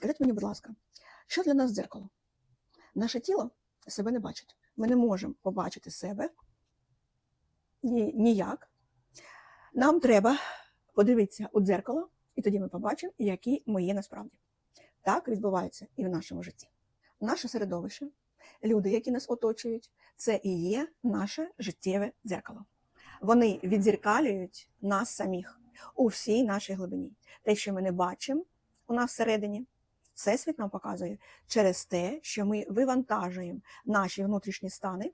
Скажіть мені, будь ласка, що для нас дзеркало? Наше тіло себе не бачить. Ми не можемо побачити себе ні, ніяк. Нам треба подивитися у дзеркало, і тоді ми побачимо, які ми є насправді. Так відбувається і в нашому житті. Наше середовище, люди, які нас оточують, це і є наше життєве дзеркало. Вони відзеркалюють нас самих у всій нашій глибині. Те, що ми не бачимо у нас всередині, Всесвіт нам показує через те, що ми вивантажуємо наші внутрішні стани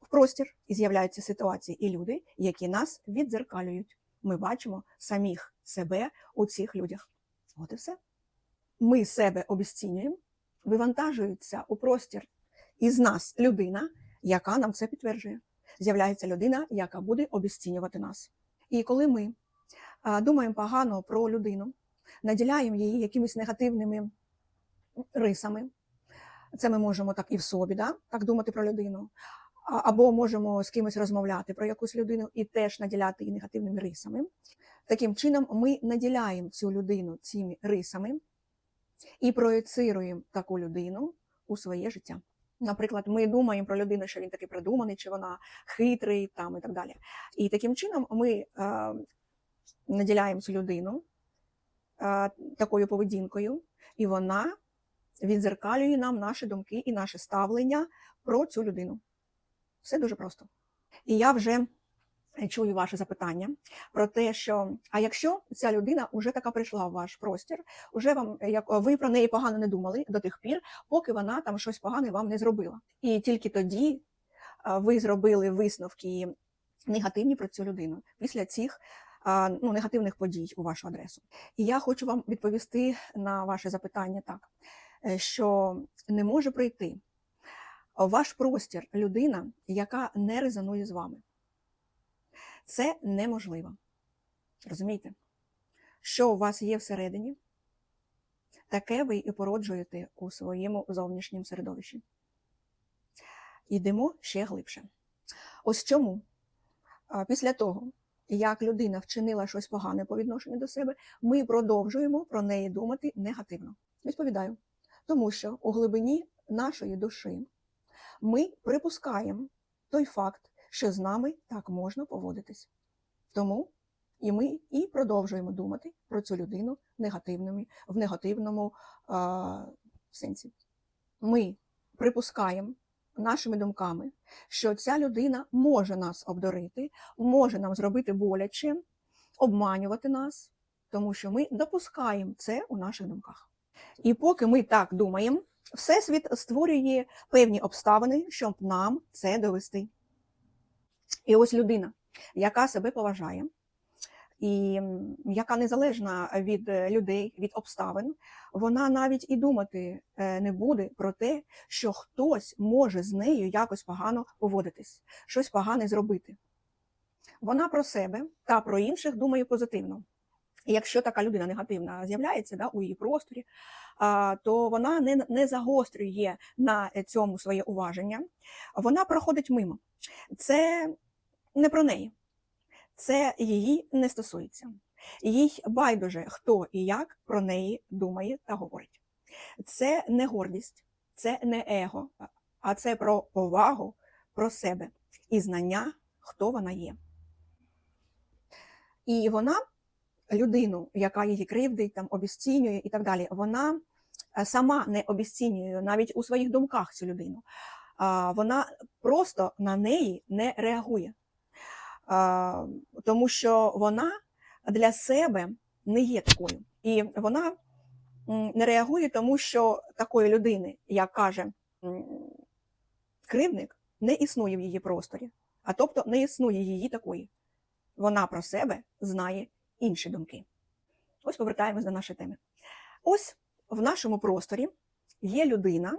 в простір і з'являються ситуації і люди, які нас віддзеркалюють. Ми бачимо самих себе у цих людях. От і все. Ми себе обесцінюємо, вивантажується у простір із нас людина, яка нам це підтверджує. З'являється людина, яка буде обесцінювати нас. І коли ми думаємо погано про людину, наділяємо її якимись негативними рисами. Це ми можемо так і в собі, да? так думати про людину. Або можемо з кимось розмовляти про якусь людину і теж наділяти її негативними рисами. Таким чином, ми наділяємо цю людину цими рисами і проєцируємо таку людину у своє життя. Наприклад, ми думаємо про людину, що він такий продуманий, чи вона хитрий там, і так далі. І таким чином ми е, наділяємо цю людину е, такою поведінкою, і вона відзеркалює нам наші думки і наше ставлення про цю людину. Все дуже просто. І я вже чую ваше запитання про те, що а якщо ця людина вже така прийшла в ваш простір, уже вам як ви про неї погано не думали до тих пір, поки вона там щось погане вам не зробила. І тільки тоді ви зробили висновки негативні про цю людину після цих ну, негативних подій у вашу адресу. І я хочу вам відповісти на ваше запитання так е, що не може прийти ваш простір людина, яка не резонує з вами. Це неможливо. Розумієте? Що у вас є всередині, таке ви і породжуєте у своєму зовнішньому середовищі. Йдемо ще глибше. Ось чому після того, як людина вчинила щось погане по відношенню до себе, ми продовжуємо про неї думати негативно. Відповідаю. Тому що у глибині нашої душі ми припускаємо той факт, що з нами так можна поводитись. Тому і ми і продовжуємо думати про цю людину негативними, в негативному а, сенсі. Ми припускаємо нашими думками, що ця людина може нас обдурити, може нам зробити боляче, обманювати нас, тому що ми допускаємо це у наших думках. І поки ми так думаємо, Всесвіт створює певні обставини, щоб нам це довести. І ось людина, яка себе поважає, і яка незалежна від е, людей, від обставин, вона навіть і думати е, не буде про те, що хтось може з нею якось погано поводитись, щось погане зробити. Вона про себе та про інших думає позитивно. Якщо така людина негативна з'являється да, у її просторі, а, то вона не, не загострює на цьому своє уваження, вона проходить мимо. Це не про неї, це її не стосується. Їй байдуже, хто і як про неї думає та говорить. Це не гордість, це не его, а це про повагу про себе і знання, хто вона є. І вона людину, яка її кривдить, там обіцінює і так далі, вона е, сама не обіцінює навіть у своїх думках цю людину. Вона просто на неї не реагує, тому що вона для себе не є такою. І вона не реагує, тому що такої людини, як каже м, кривдник, не існує в її просторі, а тобто не існує її такої. Вона про себе знає інші думки. Ось повертаємось до нашої теми. Ось в нашому просторі є людина,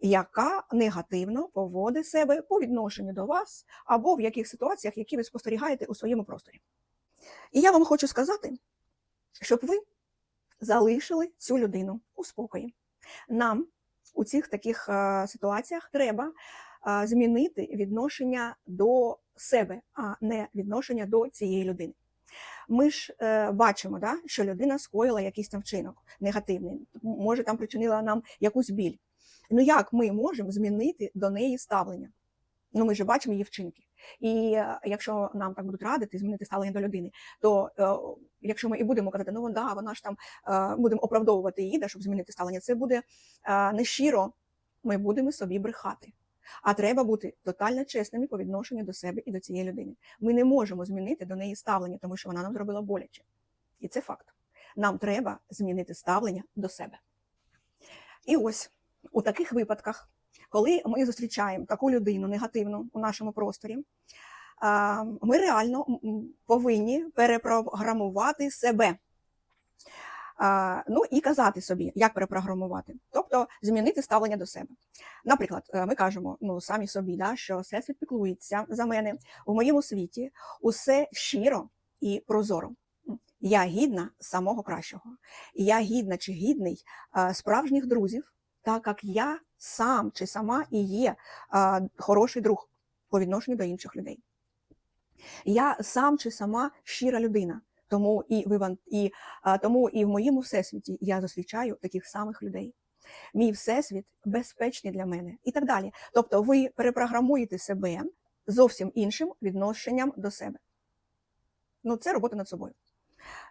яка негативно поводить себе по відношенню до вас або в яких ситуаціях, які ви спостерігаєте у своєму просторі. І я вам хочу сказати, щоб ви залишили цю людину у спокої. Нам у цих таких е, ситуаціях треба е, змінити відношення до себе, а не відношення до цієї людини. Ми ж е, бачимо, да, що людина скоїла якийсь там вчинок негативний, може там причинила нам якусь біль. Ну як ми можемо змінити до неї ставлення? Ну ми ж бачимо її вчинки. І е, якщо нам так будуть радити змінити ставлення до людини, то е, якщо ми і будемо казати, ну да, вона ж там е, будемо оправдовувати її, да, щоб змінити ставлення, це буде е, нещиро. Ми будемо собі брехати. А треба бути тотально чесними по відношенню до себе і до цієї людини. Ми не можемо змінити до неї ставлення, тому що вона нам зробила боляче. І це факт. Нам треба змінити ставлення до себе. І ось у таких випадках, коли ми зустрічаємо таку людину негативну у нашому просторі, ми реально повинні перепрограмувати себе. Ну і казати собі, як перепрограмувати, тобто змінити ставлення до себе. Наприклад, е, ми кажемо ну самі собі, да, що всесвіт піклується за мене у моєму світі, усе щиро і прозоро. Я гідна самого кращого. Я гідна чи гідний справжніх друзів, так як я сам чи сама і є хороший друг по відношенню до інших людей. Я сам чи сама щира людина. Тому і в Іван- і а, тому і в моєму всесвіті я зустрічаю таких самих людей. Мій всесвіт безпечний для мене і так далі. Тобто, ви перепрограмуєте себе зовсім іншим відношенням до себе. Ну, це робота над собою.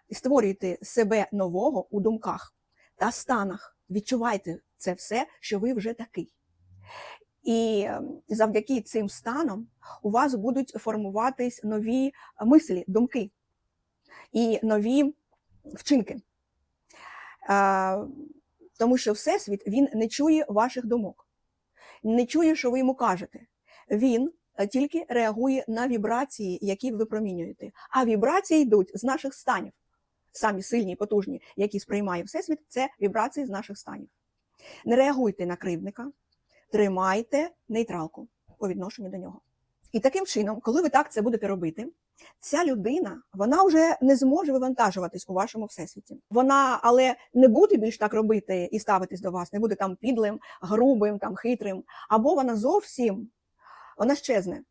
І створюєте себе нового у думках та станах. Відчувайте це все, що ви вже такий. І ем, завдяки цим станам у вас будуть формуватись нові мислі, думки і нові вчинки. Тому що Всесвіт він не чує ваших думок, не чує, що ви йому кажете. Він е, тільки реагує на вібрації, які ви випромінюєте. А вібрації йдуть з наших станів. Самі сильні і потужні, які сприймає Всесвіт, це вібрації з наших станів. Не реагуйте на кривдника, тримайте нейтралку по відношенню до нього. І таким чином, коли ви так це будете робити, ця людина вона вже не зможе вивантажуватись у вашому всесвіті. Вона але не буде більш так робити і ставитись до вас, не буде там підлим, грубим, там хитрим, або вона зовсім вона щезне,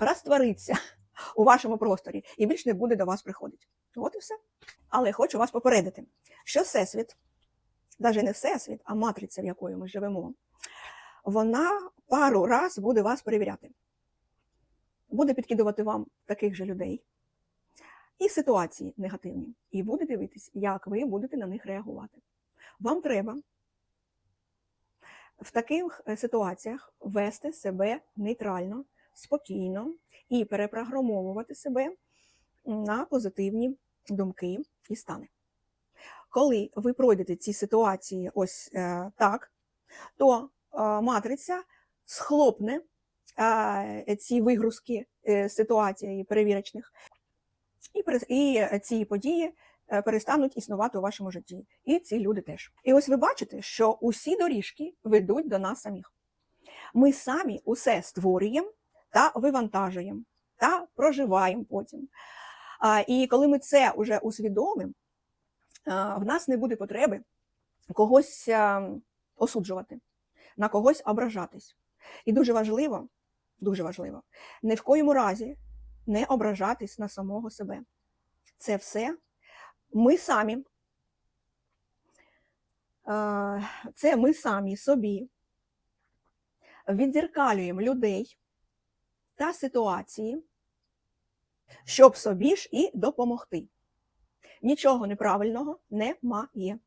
розтвориться у вашому просторі і більш не буде до вас приходити. От і все. Але хочу вас попередити, що всесвіт, навіть не всесвіт, а матриця, в якої ми живемо, вона пару раз буде вас перевіряти буде підкидувати вам таких же людей і ситуації негативні, і буде дивитись, як ви будете на них реагувати. Вам треба в таких е, ситуаціях вести себе нейтрально, спокійно і перепрограмовувати себе на позитивні думки і стани. Коли ви пройдете ці ситуації ось е, так, то е, матриця схлопне ці вигрузки е, ситуацій перевірочних, і, і е, ці події е, перестануть існувати у вашому житті. І ці люди теж. І ось ви бачите, що усі доріжки ведуть до нас самих. Ми самі усе створюємо та вивантажуємо, та проживаємо потім. І коли ми це вже усвідомимо, в нас не буде потреби когось а, осуджувати, на когось ображатись. І дуже важливо, дуже важливо, ні в коєму разі не ображатись на самого себе. Це все ми самі. Це ми самі собі віддзеркалюємо людей та ситуації, щоб собі ж і допомогти. Нічого неправильного немає.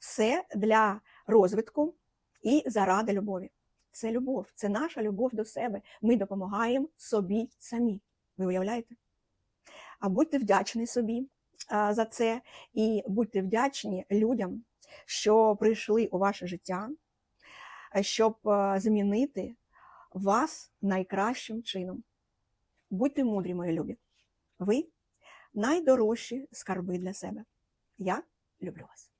Все для розвитку і заради любові. Це любов, це наша любов до себе. Ми допомагаємо собі самі. Ви уявляєте? А будьте вдячні собі за це, і будьте вдячні людям, що прийшли у ваше життя, щоб змінити вас найкращим чином. Будьте мудрі, мої любі. Ви найдорожчі скарби для себе. Я люблю вас.